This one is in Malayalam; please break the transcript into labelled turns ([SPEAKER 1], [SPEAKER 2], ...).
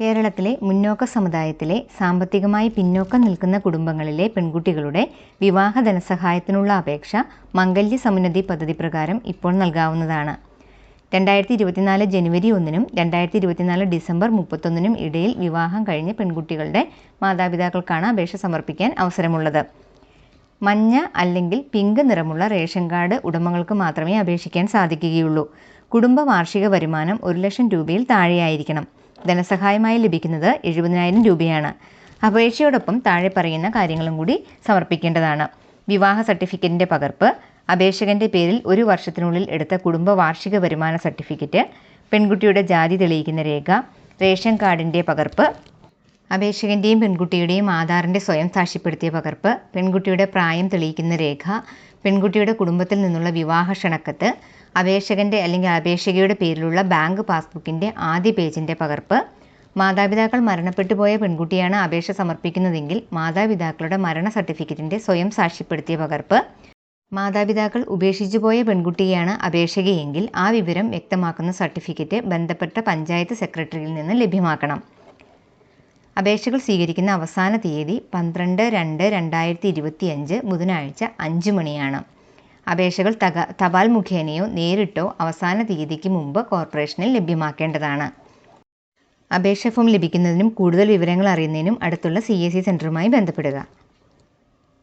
[SPEAKER 1] കേരളത്തിലെ മുന്നോക്ക സമുദായത്തിലെ സാമ്പത്തികമായി പിന്നോക്കം നിൽക്കുന്ന കുടുംബങ്ങളിലെ പെൺകുട്ടികളുടെ വിവാഹ ധനസഹായത്തിനുള്ള അപേക്ഷ മംഗല്യ സമുന്നതി പദ്ധതി പ്രകാരം ഇപ്പോൾ നൽകാവുന്നതാണ്. രണ്ടായിരത്തി ഇരുപത്തിനാല് ജനുവരി ഒന്നിനും രണ്ടായിരത്തി ഇരുപത്തിനാല് ഡിസംബർ മുപ്പത്തൊന്നിനും ഇടയിൽ വിവാഹം കഴിഞ്ഞ പെൺകുട്ടികളുടെ മാതാപിതാക്കൾക്കാണ് അപേക്ഷ സമർപ്പിക്കാൻ അവസരമുള്ളത്. മഞ്ഞ അല്ലെങ്കിൽ പിങ്ക് നിറമുള്ള റേഷൻ കാർഡ് ഉടമകൾക്ക് മാത്രമേ അപേക്ഷിക്കാൻ സാധിക്കുകയുള്ളൂ. കുടുംബ വാർഷിക വരുമാനം ഒരു ലക്ഷം രൂപയിൽ താഴെയായിരിക്കണം. ധനസഹായമായി ലഭിക്കുന്നത് എഴുപതിനായിരം രൂപയാണ്. അപേക്ഷയോടൊപ്പം താഴെ പറയുന്ന കാര്യങ്ങളും കൂടി സമർപ്പിക്കേണ്ടതാണ്. വിവാഹ സർട്ടിഫിക്കറ്റിന്റെ പകർപ്പ് അപേക്ഷകന്റെ പേരിൽ ഒരു വർഷത്തിനുള്ളിൽ എടുത്ത കുടുംബ വാർഷിക വരുമാന സർട്ടിഫിക്കറ്റ് പെൺകുട്ടിയുടെ ജാതി തെളിയിക്കുന്ന രേഖ റേഷൻ കാർഡിന്റെ പകർപ്പ് അപേക്ഷകന്റെയും പെൺകുട്ടിയുടെയും ആധാറിന്റെ സ്വയം സാക്ഷ്യപ്പെടുത്തിയ പകർപ്പ് പെൺകുട്ടിയുടെ പ്രായം തെളിയിക്കുന്ന രേഖ പെൺകുട്ടിയുടെ കുടുംബത്തിൽ നിന്നുള്ള വിവാഹ ക്ഷണക്കത്ത് അപേക്ഷകന്റെ അല്ലെങ്കിൽ അപേക്ഷകയുടെ പേരിലുള്ള ബാങ്ക് പാസ്ബുക്കിന്റെ ആദ്യ പേജിന്റെ പകർപ്പ് മാതാപിതാക്കൾ മരണപ്പെട്ടു പോയ പെൺകുട്ടിയാണ് അപേക്ഷ സമർപ്പിക്കുന്നതെങ്കിൽ മാതാപിതാക്കളുടെ മരണ സർട്ടിഫിക്കറ്റിന്റെ സ്വയം സാക്ഷ്യപ്പെടുത്തിയ പകർപ്പ് മാതാപിതാക്കൾ ഉപേക്ഷിച്ചു പോയ പെൺകുട്ടിയാണ് അപേക്ഷകയെങ്കിൽ ആ വിവരം വ്യക്തമാക്കുന്ന സർട്ടിഫിക്കറ്റ് ബന്ധപ്പെട്ട പഞ്ചായത്ത് സെക്രട്ടറിയിൽ നിന്ന് ലഭ്യമാക്കണം. അപേക്ഷകൾ സ്വീകരിക്കുന്ന അവസാന തീയതി പന്ത്രണ്ട് രണ്ട് രണ്ടായിരത്തി ഇരുപത്തിയഞ്ച് ബുധനാഴ്ച അഞ്ച് മണിയാണ്. അപേക്ഷകൾ തക തപാൽ മുഖേനയോ നേരിട്ടോ അവസാന തീയതിക്ക് മുമ്പ് കോർപ്പറേഷനിൽ ലഭ്യമാക്കേണ്ടതാണ്. അപേക്ഷ ഫോം ലഭിക്കുന്നതിനും കൂടുതൽ വിവരങ്ങൾ അറിയുന്നതിനും അടുത്തുള്ള സി എസ് സി സെന്ററുമായി ബന്ധപ്പെടുക.